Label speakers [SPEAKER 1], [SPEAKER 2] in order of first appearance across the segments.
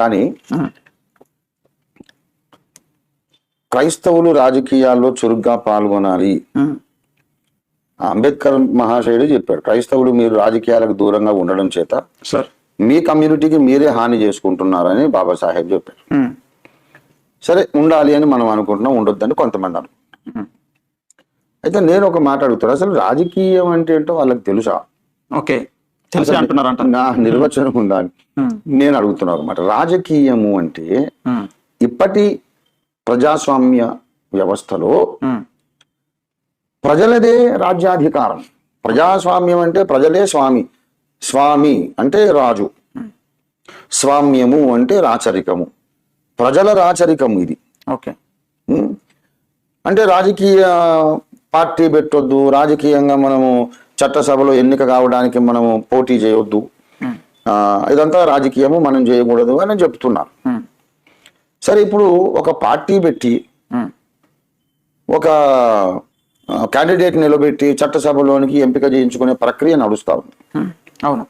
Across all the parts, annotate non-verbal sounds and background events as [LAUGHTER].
[SPEAKER 1] కానీ క్రైస్తవులు రాజకీయాల్లో చురుగ్గా పాల్గొనాలి. అంబేద్కర్ మహాశయుడు చెప్పాడు క్రైస్తవులు మీరు రాజకీయాలకు దూరంగా ఉండడం చేత
[SPEAKER 2] సార్.
[SPEAKER 1] మీ కమ్యూనిటీకి మీరే హాని చేసుకుంటున్నారని బాబాసాహెబ్ చెప్పారు. సరే ఉండాలి అని మనం అనుకుంటున్నాం ఉండొద్దని కొంతమంది అన్నారు. అయితే నేను ఒక మాట అడుగుతాను అసలు రాజకీయం అంటే ఏంటో వాళ్ళకి తెలుసా?
[SPEAKER 2] ఓకే. తెలిసి అంటున్నారంట?
[SPEAKER 1] నా నిర్వచనం
[SPEAKER 2] ఉమ్,
[SPEAKER 1] నేను అడుగుతున్నాను అనమాట రాజకీయము అంటే ఇప్పటి ప్రజాస్వామ్య వ్యవస్థలో ప్రజలదే రాజ్యాధికారం. ప్రజాస్వామ్యం అంటే ప్రజలే స్వామి. స్వామి అంటే రాజు. స్వామ్యము అంటే రాచరికము. ప్రజల రాచరికము ఇది.
[SPEAKER 2] ఓకే?
[SPEAKER 1] అంటే రాజకీయ పార్టీ పెట్టొద్దు రాజకీయంగా మనము చట్టసభలో ఎన్నిక కావడానికి మనము పోటీ చేయొద్దు. ఆ, ఇదంతా రాజకీయము మనం చేయకూడదు అని చెప్తున్నారు
[SPEAKER 2] ఉమ్,
[SPEAKER 1] సరే ఇప్పుడు ఒక పార్టీ పెట్టి
[SPEAKER 2] ఉమ్,
[SPEAKER 1] ఒక క్యాండిడేట్ నిలబెట్టి చట్టసభలోనికి ఎంపిక చేయించుకునే ప్రక్రియ నడుస్తా ఉంది.
[SPEAKER 2] అవును.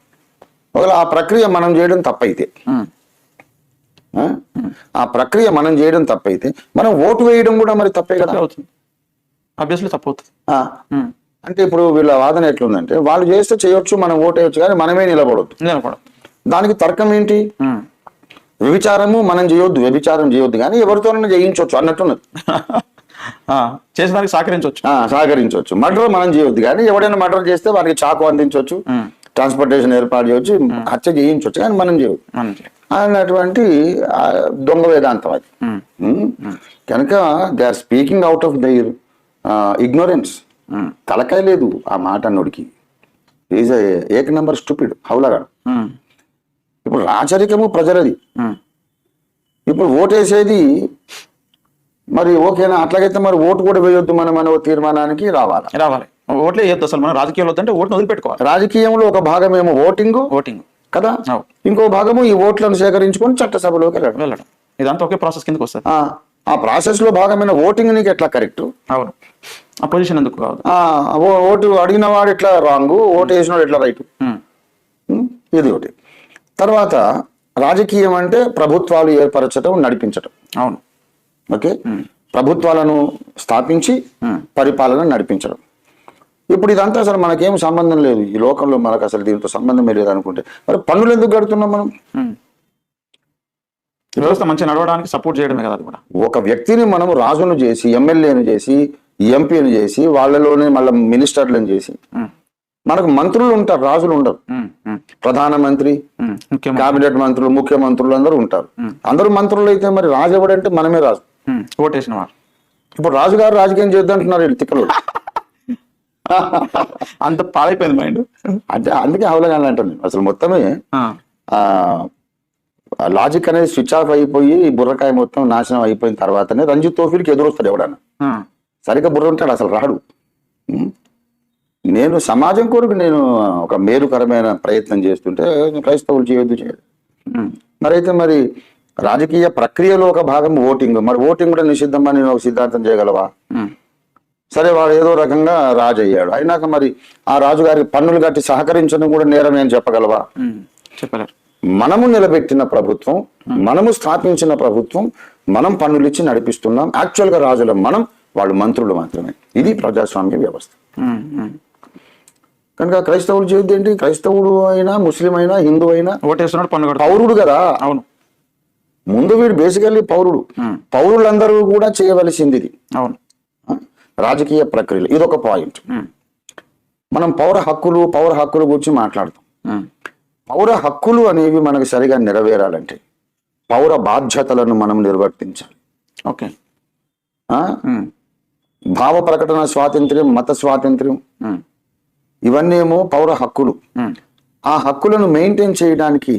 [SPEAKER 1] ఒకవేళ ఆ ప్రక్రియ మనం చేయడం తప్పైతే ఆ? ప్రక్రియ మనం చేయడం తప్పైతే మనం ఓటు వేయడం కూడా మరి తప్పే కదా?
[SPEAKER 2] అవుతుంది. ఆబ్వియస్లీ తప్పు అవుతుంది
[SPEAKER 1] ఆ.
[SPEAKER 2] ఉమ్,
[SPEAKER 1] అంటే ఇప్పుడు వీళ్ళ వాదన ఎట్లుందంటే వాళ్ళు చేస్తే చేయొచ్చు మనం ఓటు వేయొచ్చు కానీ మనమే నిలబడొద్దు.
[SPEAKER 2] నిలబడదు
[SPEAKER 1] దానికి తర్కం ఏంటి? వ్యభిచారము మనం చేయొద్దు వ్యభిచారం చేయొద్దు కానీ ఎవరితోనైనా చేయించవచ్చు అన్నట్టున్నది. [LAUGHS]
[SPEAKER 2] ఆ, చేసేదానికి సహకరించవచ్చు
[SPEAKER 1] సహకరించవచ్చు మర్డర్ మనం చేయొద్దు కానీ ఎవడైనా మర్డర్ చేస్తే వారికి చాకు అందించవచ్చు ట్రాన్స్పోర్టేషన్ ఏర్పాటు చేయొచ్చు హత్య చేయించవచ్చు కానీ మనం చేయొద్దు. అన్నటువంటి దొంగ వేదాంతం అది. కనుక they are speaking out of their ignorance. తలకాయ లేదు ఆ మాట అన్నోడికి. ఈజ్ ఏక నంబర్ స్టూపిడ్ హౌలగాడు
[SPEAKER 2] ఉమ్,
[SPEAKER 1] ఇప్పుడు రాచరికము ప్రజలది.
[SPEAKER 2] ఉమ్,
[SPEAKER 1] ఇప్పుడు ఓటేసేది మరి ఓకేనా అట్లాగైతే మరి ఓటు కూడా వేయొద్దు మనం అనే తీర్మానానికి రావాలి?
[SPEAKER 2] రావాలి. ఓట్లే వేయద్దు అసలు మనం రాజకీయాలు వద్దంటే ఓటును వదిలిపెట్టుకోవాలి.
[SPEAKER 1] రాజకీయంలో ఒక భాగం ఏమో ఓటింగ్?
[SPEAKER 2] ఓటింగ్.
[SPEAKER 1] కదా. ఇంకో భాగము ఈ ఓట్లను సేకరించుకొని చట్టసభలోకి వెళ్ళడం.
[SPEAKER 2] వెళ్ళడం. ఇదంతా ఒకే ప్రాసెస్ కిందకి వస్తుంది.
[SPEAKER 1] ఆ, ఆ ప్రాసెస్లో భాగమైన ఓటింగ్ నీకు ఎట్లా కరెక్ట్?
[SPEAKER 2] అవును. పొజిషన్ ఎందుకు కాదు?
[SPEAKER 1] ఓటు అడిగిన వాడు ఎట్లా రాంగ్? ఓటు వేసినవాడు ఎట్లా రైట్?
[SPEAKER 2] ఉమ్,
[SPEAKER 1] ఇది ఒకటి. తర్వాత రాజకీయం అంటే ప్రభుత్వాలు ఏర్పరచడం నడిపించడం
[SPEAKER 2] అవును.
[SPEAKER 1] ఓకే? ప్రభుత్వాలను స్థాపించి పరిపాలన నడిపించడం. ఇప్పుడు ఇదంతా అసలు మనకేం సంబంధం లేదు. ఈ లోకంలో మనకు అసలు దీంతో సంబంధమే లేదు అనుకుంటే. మరి పన్నులు ఎందుకు కడుతున్నాం మనం?
[SPEAKER 2] వ్యవస్థ మంచిగా నడవడానికి సపోర్ట్ చేయడమే కదా అది కూడా.
[SPEAKER 1] ఒక వ్యక్తిని మనం రాజును చేసి ఎమ్మెల్యేను చేసి ఎంపీని చేసి వాళ్ళలోనే మళ్ళీ మినిస్టర్లను చేసి. మనకు మంత్రులు ఉంటారు రాజులు ఉండరు ప్రధానమంత్రి కేబినెట్ మంత్రులు ముఖ్యమంత్రులు అందరూ ఉంటారు. అందరూ మంత్రులు అయితే మరి రాజు ఎవడంటే మనమే రాజు.
[SPEAKER 2] ఓటేసిన వారు.
[SPEAKER 1] ఇప్పుడు రాజుగారు రాజకీయం చేద్దంటున్నారు వీళ్ళు తిక్కలు.
[SPEAKER 2] అంత పాడైపోయింది మైండ్.
[SPEAKER 1] అంటే అందుకే అవలగానే అంటాను. అసలు మొత్తమే ఆ. లాజిక్ అనేది స్విచ్ ఆఫ్ అయిపోయి బుర్రకాయ మొత్తం నాశనం అయిపోయిన తర్వాతనే రంజిత్ తోఫీల్కి ఎదురొస్తాడు ఎవడన్నా. సరిగ్గా బుర్ర ఉంటాడు అసలు రాడు? నేను సమాజం కొరకు నేను ఒక మేలుకరమైన ప్రయత్నం చేస్తుంటే క్రైస్తవులు చేయొద్దు చేయదు మరైతే మరి రాజకీయ ప్రక్రియలో ఒక భాగం ఓటింగ్. మరి ఓటింగ్ కూడా నిషిద్ధమని నేను ఒక సిద్ధాంతం చేయగలవా? సరే వాడు ఏదో రకంగా రాజు అయ్యాడు అయినాక మరి ఆ రాజుగారికి పన్నులు కట్టి సహకరించడం కూడా నేరమే అని చెప్పగలవా?
[SPEAKER 2] చెప్పలేరు.
[SPEAKER 1] మనము నిలబెట్టిన ప్రభుత్వం మనము స్థాపించిన ప్రభుత్వం మనం పన్నులు ఇచ్చి నడిపిస్తున్నాం. యాక్చువల్గా రాజులం మనం వాళ్ళు మంత్రులు మాత్రమే. ఇది ప్రజాస్వామ్య వ్యవస్థ. కనుక క్రైస్తవులు చేయొద్దు ఏంటి? క్రైస్తవుడు అయినా ముస్లిం అయినా హిందూ అయినా
[SPEAKER 2] ఓటేస్తున్నాడు కడతాడు.
[SPEAKER 1] పౌరుడు కదా.
[SPEAKER 2] అవును.
[SPEAKER 1] ముందు వీడు బేసికల్లీ పౌరుడు. పౌరులందరూ కూడా చేయవలసింది ఇది.
[SPEAKER 2] అవును?
[SPEAKER 1] రాజకీయ ప్రక్రియలు. ఇదొక పాయింట్. మనం పౌర హక్కులు పౌర హక్కుల గురించి మాట్లాడతాం. పౌర హక్కులు అనేవి మనకు సరిగా నెరవేరాలంటే పౌర బాధ్యతలను మనం నిర్వర్తించాలి.
[SPEAKER 2] ఓకే.
[SPEAKER 1] భావ ప్రకటన స్వాతంత్ర్యం మత స్వాతంత్ర్యం.
[SPEAKER 2] ఉమ్,
[SPEAKER 1] ఇవన్నీ ఏమో పౌర హక్కులు. ఆ హక్కులను మెయింటైన్ చేయడానికి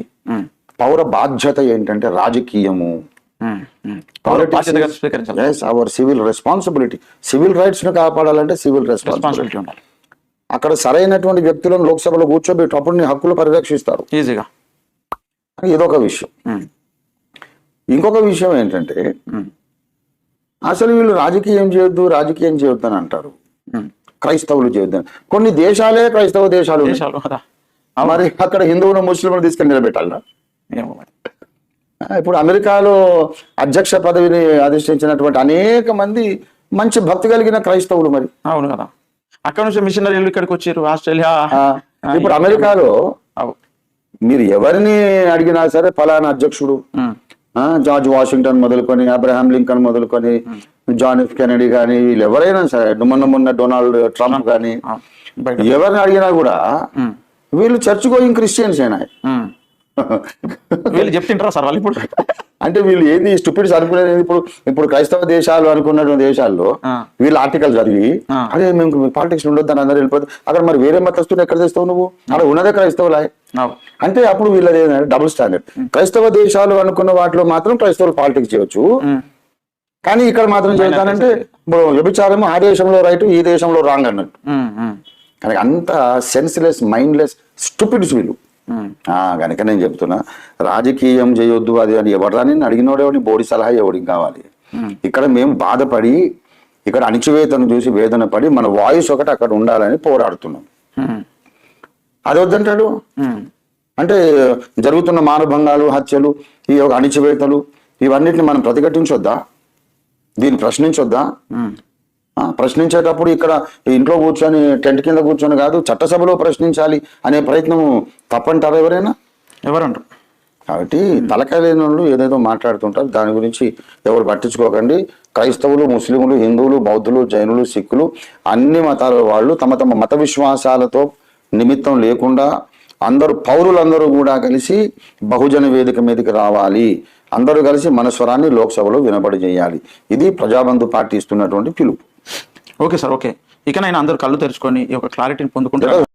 [SPEAKER 1] పౌర బాధ్యత ఏంటంటే రాజకీయము. అవర్ సివిల్ రెస్పాన్సిబిలిటీ సివిల్ రైట్స్ను కాపాడాలంటే సివిల్ రెస్పాన్సిబిలిటీ
[SPEAKER 2] ఉండాలి.
[SPEAKER 1] అక్కడ సరైనటువంటి వ్యక్తులను లోక్సభలో కూర్చోబెట్టి అప్పుడు నీ హక్కులు పరిరక్షిస్తారు.
[SPEAKER 2] ఈజీగా
[SPEAKER 1] ఇదొక విషయం. ఇంకొక విషయం ఏంటంటే అసలు వీళ్ళు రాజకీయం చేయొద్దు రాజకీయం చేయొద్దు అని అంటారు. క్రైస్తవులు చేయొద్దు. కొన్ని దేశాలే క్రైస్తవ దేశాలు మరి అక్కడ హిందువులు ముస్లింలు తీసుకెళ్ళి నిలబెట్టాలా
[SPEAKER 2] ఏమో మరి.
[SPEAKER 1] ఇప్పుడు అమెరికాలో అధ్యక్ష పదవిని అధిష్ఠించినటువంటి అనేక మంది మంచి భక్తి కలిగిన క్రైస్తవులు మరి.
[SPEAKER 2] అవును కదా. అక్కడ నుంచి మిషనరీలు ఇక్కడికి వచ్చారు ఆస్ట్రేలియా.
[SPEAKER 1] ఇప్పుడు అమెరికాలో. మీరు ఎవరిని అడిగినా సరే ఫలానా అధ్యక్షుడు. జార్జ్ వాషింగ్టన్ మొదలుకొని అబ్రహాం లింకన్ మొదలుకొని జాన్ ఎఫ్ కెనడీ కానీ వీళ్ళు ఎవరైనా సరే మొన్న మొన్న డొనాల్డ్ ట్రంప్ కానీ ఎవరిని అడిగినా కూడా. వీళ్ళు చర్చ్ గోయింగ్ క్రిస్టియన్స్ అయినా
[SPEAKER 2] ఉమ్. వీళ్ళు చెప్తుంటారా సార్ వాళ్ళు ఇప్పుడు?
[SPEAKER 1] అంటే వీళ్ళు ఏంది స్టూపిడ్స్ అనుకునేది ఇప్పుడు? ఇప్పుడు క్రైస్తవ దేశాలు అనుకున్నటువంటి దేశాల్లో. వీళ్ళు ఆర్టికల్ చదివి. అదే మేము పాలిటిక్స్ ఉండొద్దు అని అందరూ వెళ్ళిపోతే అక్కడ మరి వేరే మతస్థులు ఎక్కడ తెస్తావు నువ్వు? అక్కడ ఉన్నదే క్రైస్తవులా. అంటే అప్పుడు వీళ్ళది ఏంటంటే డబుల్ స్టాండర్డ్ క్రైస్తవ దేశాలు అనుకున్న వాటిలో మాత్రం క్రైస్తవులు పాలిటిక్స్ చేయొచ్చు. కానీ ఇక్కడ మాత్రం చేస్తానంటే ఇప్పుడు వ్యభిచారం ఆ దేశంలో రైట్ ఈ దేశంలో రాంగ్ అన్నట్టు. కానీ అంత సెన్స్లెస్ మైండ్లెస్ స్టూపిడ్స్ వీళ్ళు. కనుక నేను చెప్తున్నా రాజకీయం చేయొద్దు అది అని ఎవరిని అడిగినోడేవాడిని బోడి సలహా ఎవడికి కావాలి? ఇక్కడ మేము బాధపడి ఇక్కడ అణిచివేతను చూసి వేదన పడి మన వాయిస్ ఒకటి అక్కడ ఉండాలని పోరాడుతున్నాం. అది వద్దంటాడు. అంటే జరుగుతున్న మానభంగాలు హత్యలు ఈ యొక్క అణిచివేతలు ఇవన్నిటిని మనం ప్రతిఘటించొద్దా? దీన్ని ప్రశ్నించొద్దా? ప్రశ్నించేటప్పుడు ఇక్కడ ఇంట్లో కూర్చొని టెంట్ కింద కూర్చొని కాదు చట్టసభలో ప్రశ్నించాలి అనే ప్రయత్నం తప్పంటారా ఎవరైనా?
[SPEAKER 2] ఎవరంటారు?
[SPEAKER 1] కాబట్టి తలకాయ లేని వాళ్ళు ఏదేదో మాట్లాడుతుంటారు. దాని గురించి ఎవరు పట్టించుకోకండి. క్రైస్తవులు ముస్లింలు హిందువులు బౌద్ధులు జైనులు సిక్కులు అన్ని మతాల వాళ్ళు తమ తమ మత విశ్వాసాలతో నిమిత్తం లేకుండా అందరూ పౌరులందరూ కూడా కలిసి బహుజన వేదిక మీదకి రావాలి. అందరూ కలిసి మన స్వరాన్ని లోక్సభలో వినబడి చేయాలి. ఇది ప్రజాబంధు పార్టీ ఇస్తున్నటువంటి పిలుపు.
[SPEAKER 2] Okay sir okay. ఇకనైనా అందరూ కళ్ళు తెరుచుకొని ఈ యొక్క క్లారిటీని పొందుకుంటారు